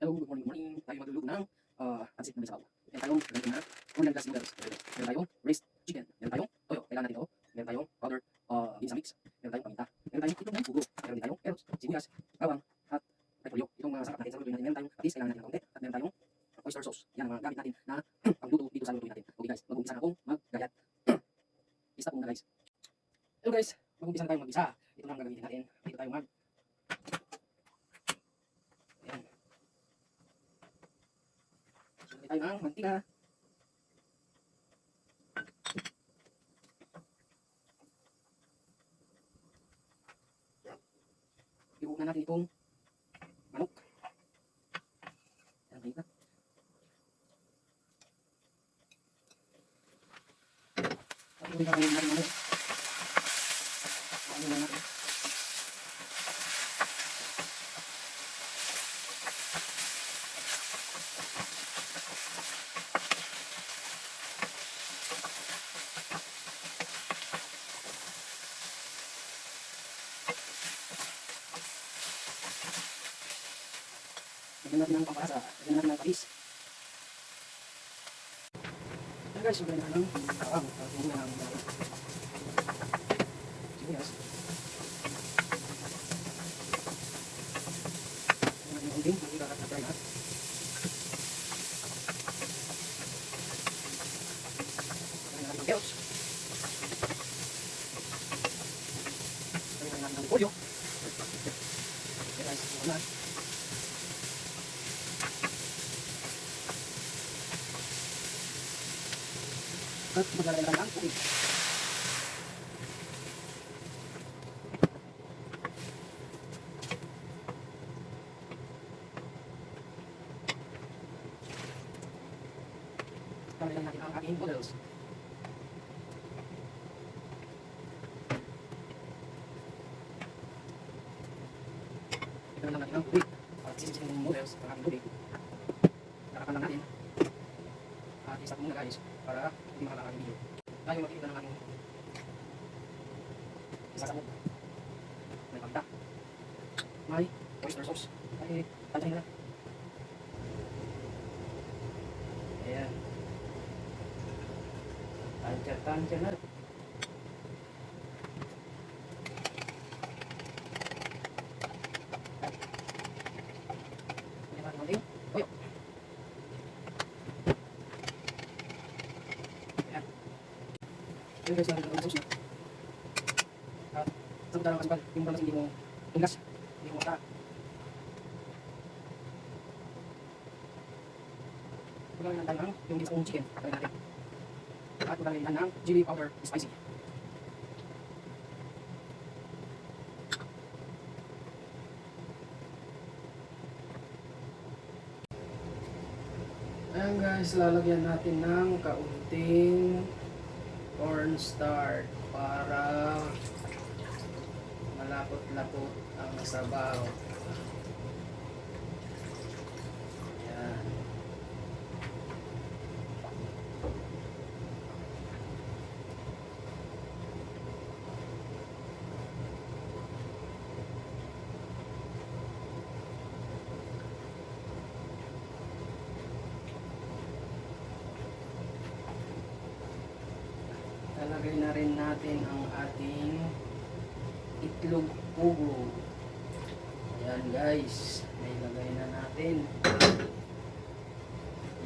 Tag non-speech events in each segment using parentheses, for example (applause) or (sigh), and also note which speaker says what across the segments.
Speaker 1: Hello, good morning, morning. Tayo magluluto ng uh, pansit na may sabaw. Meron tayong ganito na Korean glass noodles. Meron tayong raised chicken. Meron tayong toyo. Kailangan natin ito. Meron tayong powder uh, ginsa mix. Meron tayong paminta. Meron tayong itlog ng pugo. Meron din tayong carrots, sibuyas, bawang, at repolyo. Itong mga sarap natin sa lutuin natin. Meron tayong patis. Kailangan natin ng kaunti. At meron tayong oyster sauce. Yan ang mga gamit natin na (clears throat) pangluto dito sa lutuin natin. Okay guys, mag-umpisa na akong maggayat. (clears throat) Isa muna guys. Hello guys, mag-umpisa na tayong mag-isa. Ito na ang gagamitin natin. Dito tayo mag Ayan. Lagyan tayo ng mantika. Ibuhok na natin itong manok. Ayan, na. Tapos ibuhok natin manok. Ano na natin. Lagyan natin ng pampasa. Lagyan natin ng patis. Ayan guys, lagyan natin ng bawang. Tapos lagyan natin ng sibuyas. Lagyan natin ng unting. Hindi kakatay lahat. Natin ng. Lagyan natin ng pollo. Ayan guys, lagyan natin. At maglalagay lang ang tubig. Lalagay lang natin ang ating noodles. Ito lang natin ang tubig. At sisisin yung noodles ang ating tubig. Tarakan lang natin. At isa ko muna guys para makalakang ang video. Tayo magkikita ng ating isasabog. May pagta. May oyster sauce. Ay, tansyahin na. Ayan. Tansya, tansya na. Ayan natin konting toyo. Yung guys, natin ang na. At sa pagdala ng kasipal, yung balas hindi mo tugas, hindi mo mata. Pagdala ng yung gisang chicken, pagdala natin. At pagdala ng chili powder spicy. Ayan guys, lalagyan natin ng kaunting cornstarch para malapot-lapot ang sabaw. Yan. Lalagay na rin natin ang ating itlog pugo. Ayan guys, may lagay na natin.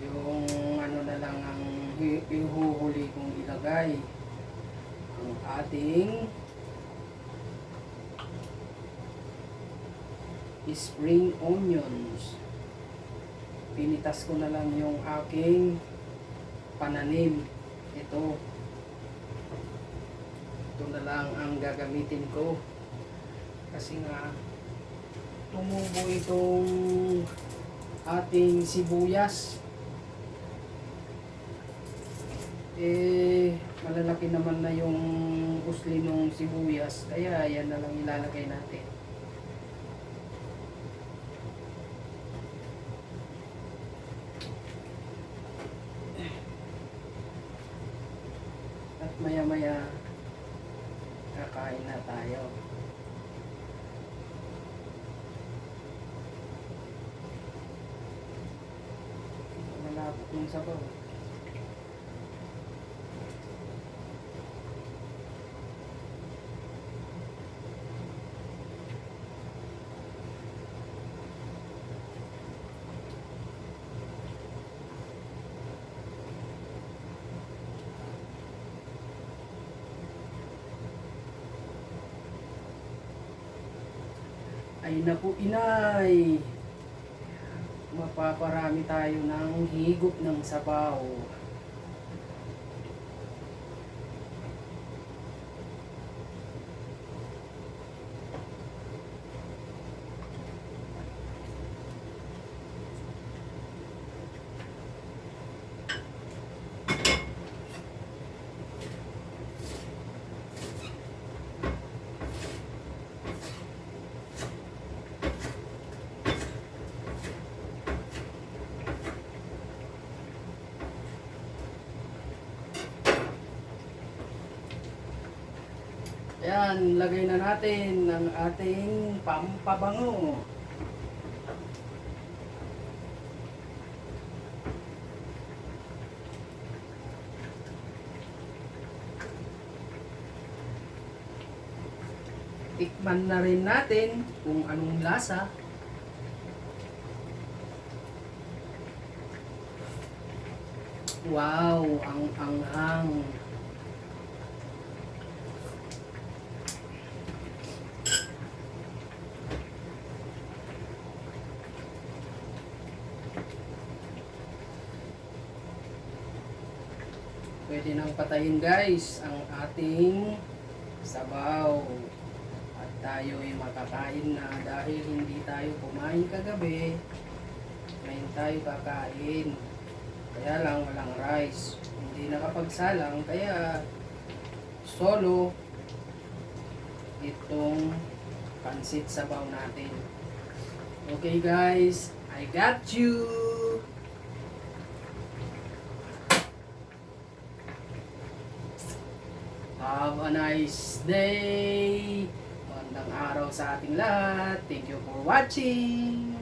Speaker 1: Yung ano na lang ang ihuhuli kong ilagay. Ang ating spring onions. Pinitas ko na lang yung aking pananim. Ito, ito na lang ang gagamitin ko. Kasi nga tumubo itong ating sibuyas. Eh malalaki naman na yung usli ng sibuyas kaya yan na lang ilalagay natin. At maya maya kakain na tayo.
Speaker 2: Malapit yung sabaw. Ay naku inay. Mapaparami tayo ng higop ng sabaw. Ayan, lagay na natin ng ating pampabango. Tikman na rin natin kung anong lasa. Wow, ang anghang. Pwede nang patayin guys ang ating sabaw. At tayo ay makakain na dahil hindi tayo kumain kagabi. Ngayon tayo kakain. Kaya lang walang rice. Hindi nakapagsalang kaya solo itong pansit sabaw natin. Okay guys, I got you! Have a nice day! Magandang araw sa ating lahat. Thank you for watching!